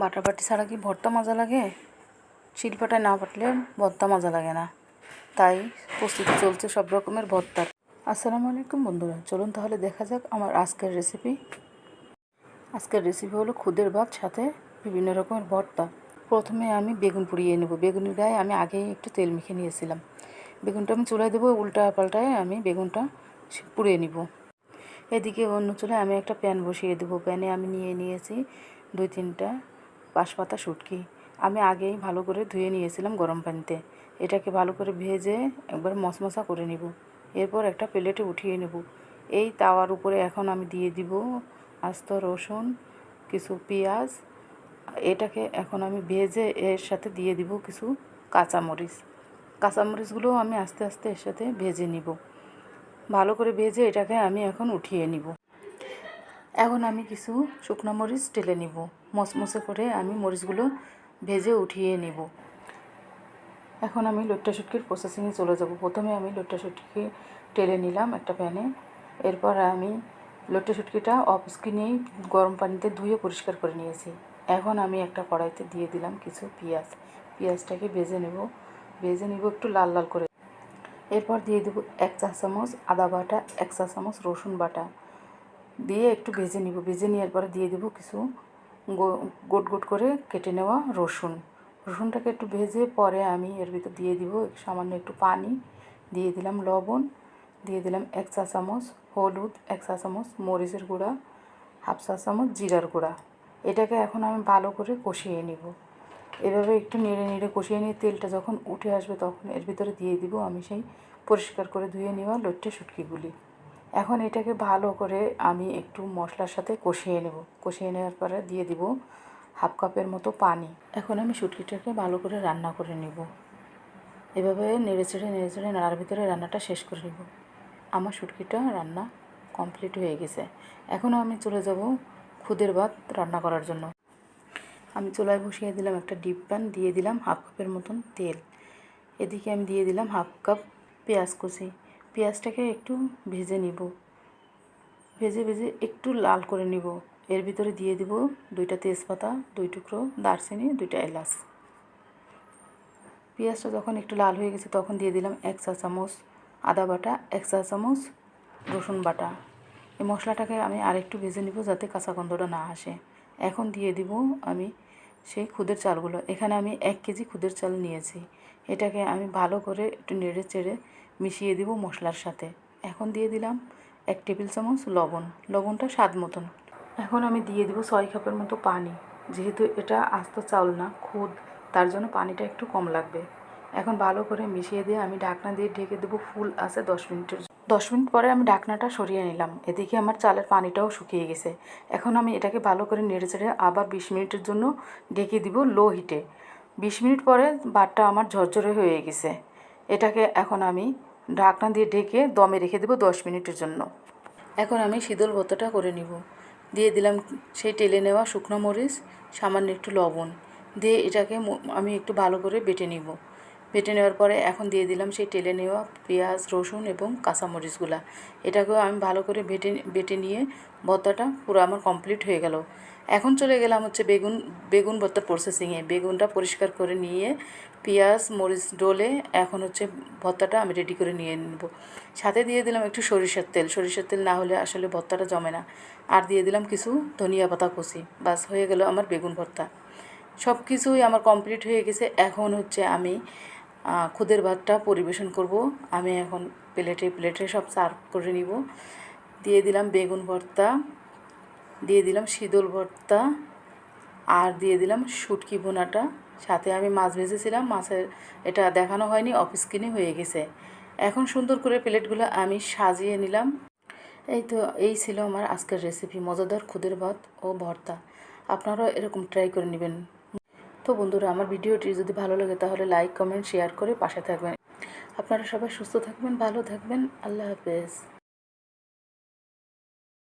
বাটাবাটি ছাড়া কি ভর্তা মজা লাগে? শিল্পটায় না বাটলে ভর্তা মজা লাগে না। তাই প্রস্তুতি চলছে সব রকমের ভর্তার। আসসালামু আলাইকুম বন্ধুরা, চলুন তাহলে দেখা যাক আমার আজকের রেসিপি আজকের রেসিপি হলো খুদের ভাত, সাথে বিভিন্ন রকমের ভর্তা। প্রথমে আমি বেগুন পুড়িয়ে নেব। বেগুনের গায়ে আমি আগেই একটু তেল মেখে নিয়েছিলাম। বেগুনটা আমি চুলায় দেবো, উল্টা পাল্টায় আমি বেগুনটা পুড়িয়ে নিব। এদিকে অন্য চুলায় আমি একটা প্যান বসিয়ে দেবো। প্যানে আমি নিয়ে নিয়েছি দুই তিনটা বাঁশপাতা শুটকি। আমি আগেই ভালো করে ধুয়ে নিয়েছিলাম গরম পানিতে। এটাকে ভালো করে ভেজে একবার মশমশা করে নিব। এরপর একটা প্লেটে উঠিয়ে নেব। এই তাওয়ার উপরে এখন আমি দিয়ে দিব আস্ত রসুন, কিছু পেঁয়াজ। এটাকে এখন আমি ভেজে এর সাথে দিয়ে দিব কিছু কাঁচামরিচ। কাঁচামরিচগুলোও আমি আস্তে আস্তে এর সাথে ভেজে নিব। ভালো করে ভেজে এটাকে আমি এখন উঠিয়ে নিব। এখন আমি কিছু শুকনো মরিচ টেলে নিব। মচমচে করে আমি মরিচগুলো ভেজে উঠিয়ে নিব। এখন আমি লট্টা শুটকির প্রসেসিংয়ে চলে যাব। প্রথমে আমি লট্টা শুটকি টেলে নিলাম একটা প্যানে এরপর আমি লট্টা শুটকিটা অফ স্ক্রিনেই গরম পানিতে ধুয়ে পরিষ্কার করে নিয়েছি। এখন আমি একটা কড়াইতে দিয়ে দিলাম কিছু পেঁয়াজ। পেঁয়াজটাকে ভেজে নেব। ভেজে নিব একটু লাল লাল করে। এরপর দিয়ে দেবো এক চা চামচ আদা বাটা, এক চা চামচ রসুন বাটা। দিয়ে একটু ভেজে নিব। ভেজে নেওয়ার পরে দিয়ে দেবো কিছু গোট গোট করে কেটে নেওয়া রসুন। রসুনটাকে একটু ভেজে পরে আমি এর ভিতর দিয়ে দিব সামান্য একটু পানি। দিয়ে দিলাম লবণ, দিয়ে দিলাম এক চা চামচ হলুদ, এক চা চামচ মরিচের গুঁড়া, হাফ চা চামচ জিরার গুঁড়া। এটাকে এখন আমি ভালো করে কষিয়ে নিব। এভাবে একটু নেড়ে নেড়ে কষিয়ে নিয়ে তেলটা যখন উঠে আসবে তখন এর ভিতরে দিয়ে দিব আমি সেই পরিষ্কার করে ধুয়ে নেওয়া লট্টে শুটকিগুলি। এখন এটাকে ভালো করে আমি একটু মশলার সাথে কষিয়ে নেব। কষিয়ে নেওয়ার পরে দিয়ে দিব হাফ কাপের মতো পানি। এখন আমি শুটকিটাকে ভালো করে রান্না করে নেব। এভাবে নেড়ে চেড়ে নেড়ে চেড়ে নাড়ার ভিতরে রান্নাটা শেষ করে নেব। আমার শুটকিটা রান্না কমপ্লিট হয়ে গেছে। এখন আমি চলে যাব খুদের ভাত রান্না করার জন্য। আমি চুলায় বসিয়ে দিলাম একটা ডিপ প্যান, দিয়ে দিলাম হাফ কাপের মতন তেল। এদিকে আমি দিয়ে দিলাম হাফ কাপ পেঁয়াজ কুচি। পেঁয়াজটাকে একটু ভেজে নিব। ভেজে ভেজে একটু লাল করে নিব। এর ভিতরে দিয়ে দিব দুইটা তেজপাতা, দুই টুকরো দারচিনি, দুইটা এলাচ। পেঁয়াজটা যখন একটু লাল হয়ে গেছে, তখন দিয়ে দিলাম এক চা চামচ আদা বাটা, এক চা চামচ রসুন বাটা। এই মশলাটাকে আমি আরেকটু ভেজে নিব যাতে কাঁচা গন্ধটা না আসে। এখন দিয়ে দিব আমি সেই খুদের চালগুলো। এখানে আমি এক কেজি খুদের চাল নিয়েছি। এটাকে আমি ভালো করে একটু নেড়ে চেড়ে মিশিয়ে দিব মশলার সাথে। এখন দিয়ে দিলাম এক টেবিল চামচ লবণ। লবণটা স্বাদ মতন। এখন আমি দিয়ে দিব ছয় কাপের মতো পানি। যেহেতু এটা আস্ত চাউল না, খুদ, তার জন্য পানিটা একটু কম লাগবে। এখন ভালো করে মিশিয়ে দিয়ে আমি ঢাকনা দিয়ে ঢেকে দেবো ফুল আছে দশ মিনিটের দশ মিনিট পরে আমি ঢাকনাটা সরিয়ে নিলাম। এদিকে আমার চালের পানিটাও শুকিয়ে গেছে। এখন আমি এটাকে ভালো করে নেড়ে চেড়ে আবার বিশ মিনিটের জন্য ঢেকে দিব লো হিটে। বিশ মিনিট পরে ভাতটা আমার ঝরঝরে হয়ে গেছে। এটাকে এখন আমি ঢাকনা দিয়ে ঢেকে দমে রেখে দেবো দশ মিনিটের জন্য। এখন আমি শীতল ভর্তাটা করে নিব। দিয়ে দিলাম সেই টেলে নেওয়া শুকনো মরিচ, সামান্য একটু লবণ। দিয়ে এটাকে আমি একটু ভালো করে বেটে নিব। বেটে নেওয়ার পরে এখন দিয়ে দিলাম সেই টেলে নেওয়া পেঁয়াজ, রসুন এবং কাঁচামরিচগুলা এটাকেও আমি ভালো করে বেটে বেটে নিয়ে ভর্তাটা পুরো আমার কমপ্লিট হয়ে গেল। এখন চলে গেলাম হচ্ছে বেগুন বেগুন ভর্তার প্রসেসিংয়ে বেগুনটা পরিষ্কার করে নিয়ে পেঁয়াজ, মরিচ ডোলে এখন হচ্ছে ভর্তাটা আমি রেডি করে নিয়ে নেব। সাথে দিয়ে দিলাম একটু সরিষার তেল। সরিষার তেল না হলে আসলে ভর্তাটা জমে না। আর দিয়ে দিলাম কিছু ধনিয়া পাতা কুচি। বাস হয়ে গেল আমার বেগুন ভর্তা। সব কিছুই আমার কমপ্লিট হয়ে গেছে। এখন হচ্ছে আমি খুদের ভাতটা পরিবেশন করব। আমি এখন প্লেটে প্লেটে সব সার্ভ করে নিব। দিয়ে দিলাম বেগুন ভর্তা। দিয়ে দিলাম শীতল ভর্তা। আর দিয়ে দিলাম শুটকি বোনাটা সাথে আমি মাছ ভেজেছিলাম, মাছের এটা দেখানো হয়নি অফিস কিনে হয়ে গেছে। এখন সুন্দর করে প্লেটগুলো আমি সাজিয়ে নিলাম। এই তো, এই ছিল আমার আজকের রেসিপি মজাদার খুদের ভাত ও ভর্তা। আপনারাও এরকম ট্রাই করে নেবেন। তো বন্ধুরা, আমার ভিডিওটি যদি ভালো লাগে তাহলে লাইক কমেন্ট শেয়ার করে পাশে থাকবেন। আপনারা সবাই সুস্থ থাকবেন, ভালো থাকবেন। আল্লাহ হাফেজ।